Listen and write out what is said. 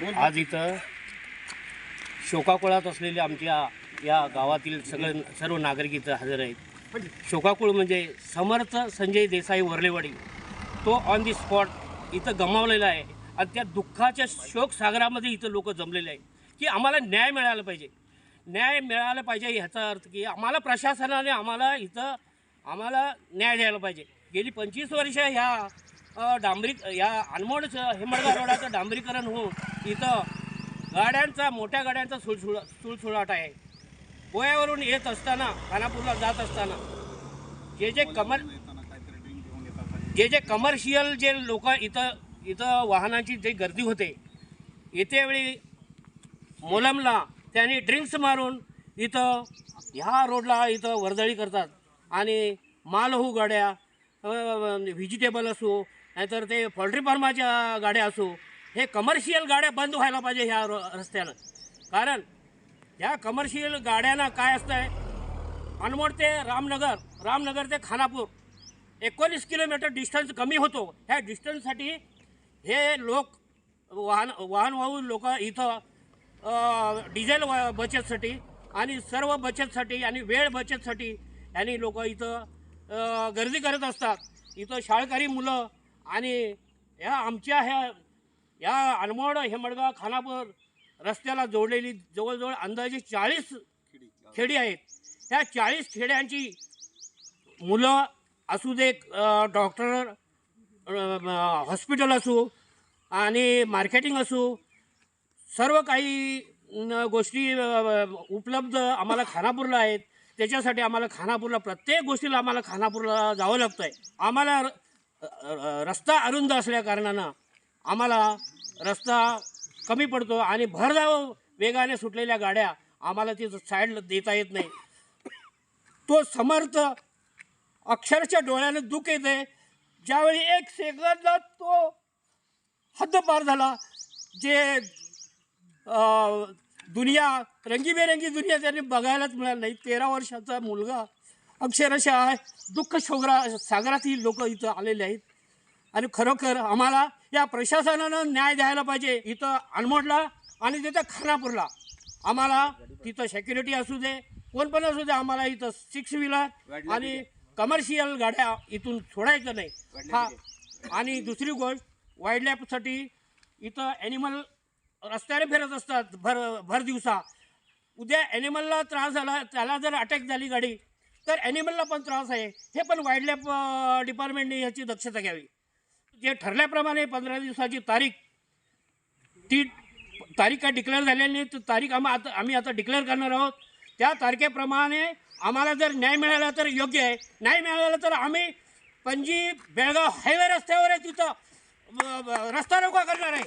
आज इथं शोकाकुळात असलेले आमच्या या गावातील सगळे सर्व नागरिक इथं हजर आहेत. शोकाकुळ म्हणजे समर्थ संजय देसाई वरलेवाडी. तो ऑन दी स्पॉट इथं गमावलेला आहे आणि त्या दुःखाच्या शोकसागरामध्ये इथं लोक जमलेले आहेत की आम्हाला न्याय मिळाला पाहिजे. न्याय मिळाला पाहिजे ह्याचा अर्थ की आम्हाला प्रशासनाने आम्हाला इथं आम्हाला न्याय द्यायला पाहिजे. गेली पंचवीस वर्ष ह्या डांबरी या अनमोड हेमडगा रोडाचं डांबरीकरण होऊन इथं गाड्यांचा मोठ्या गाड्यांचा सुळसुळा सुळसुळाट आहे. गोव्यावरून येत असताना खानापूरला जात असताना जे जे कमर जे जे कमर्शियल जे लोक इथं इथं वाहनांची जे गर्दी होते येतेवेळी मोलमला त्यांनी ड्रिंक्स मारून इथं ह्या रोडला इथं वर्दळी करतात. आणि मालहू गाड्या व्हेजिटेबल असो नाहीतर ते पोल्ट्री फार्माच्या गाड्या असो हे कमर्शियल गाड्या बंद व्हायला पाहिजे ह्या रो रस्त्यानं. कारण ह्या कमर्शियल गाड्यांना काय असतं आहे अनमोड ते रामनगर रामनगर ते खानापूर एकोणीस किलोमीटर डिस्टन्स कमी होतो. ह्या डिस्टन्ससाठी हे लोक वाहन वाहनवाहू लोक इथं डिझेल व- बचतसाठी आणि सर्व बचतसाठी आणि वेळ बचतसाठी यांनी लोक इथं गर्दी करत असतात. इथं शाळकरी मुलं आणि ह्या आमच्या ह्या या अनमोड हेमडगाव खानापूर रस्त्याला जोडलेली जवळजवळ अंदाजे चाळीस खेडी आहेत. त्या चाळीस खेड्यांची मुलं असू दे डॉक्टर हॉस्पिटल असू आणि मार्केटिंग असू सर्व काही गोष्टी उपलब्ध आम्हाला खानापूरला आहेत. त्याच्यासाठी आम्हाला खानापूरला प्रत्येक गोष्टीला आम्हाला खानापूरला जावं लागतं आहे आम्हाला र- रस्ता अरुंद असल्या कारणानं आम्हाला रस्ता कमी पडतो आणि भरधाव वेगाने सुटलेल्या गाड्या आम्हाला ती साईड देता येत नाही. तो समर्थ अक्षरशः डोळ्याने दुःख येते ज्यावेळी एक सेकंदात तो हद्दपार झाला. जे अं, दुनिया रंगीबेरंगी दुनिया त्यांनी बघायलाच मिळालं नाही. तेरा वर्षाचा मुलगा अक्षरशः दुःख शोगरा सागरातील लोक इथं आलेले आहेत. आणि खरोखर आम्हाला या प्रशासनानं न्याय द्यायला पाहिजे. इथं अनमोडला आणि तिथं खानापूरला. आम्हाला तिथं सेक्युरिटी असू दे कोण पण असू दे आम्हाला इथं सिक्स व्हीलर आणि कमर्शियल गाड्या इथून सोडायचं नाही. हा. आणि दुसरी गोष्ट वाईल्ड लाईफसाठी इथं ॲनिमल रस्त्याने फिरत असतात भर भर दिवसा. उद्या ॲनिमलला त्रास झाला त्याला जर अटॅक झाली गाडी तर ॲनिमलला पण त्रास आहे. हे पण वाईल्ड लाईफ डिपार्टमेंटने ह्याची दक्षता घ्यावी. जे ठरल्याप्रमाणे पंधरा दिवसाची तारीख ती तारीख काय डिक्लेअर झालेली नाही तर तारीख आम्हा आता आम्ही आता डिक्लेअर करणार आहोत. त्या तारखेप्रमाणे आम्हाला जर न्याय मिळाला तर योग्य आहे. न्याय मिळाला तर आम्ही पणजी बेळगाव हायवे रस्त्यावर आहे तिथं रस्ता रोका करणार आहे.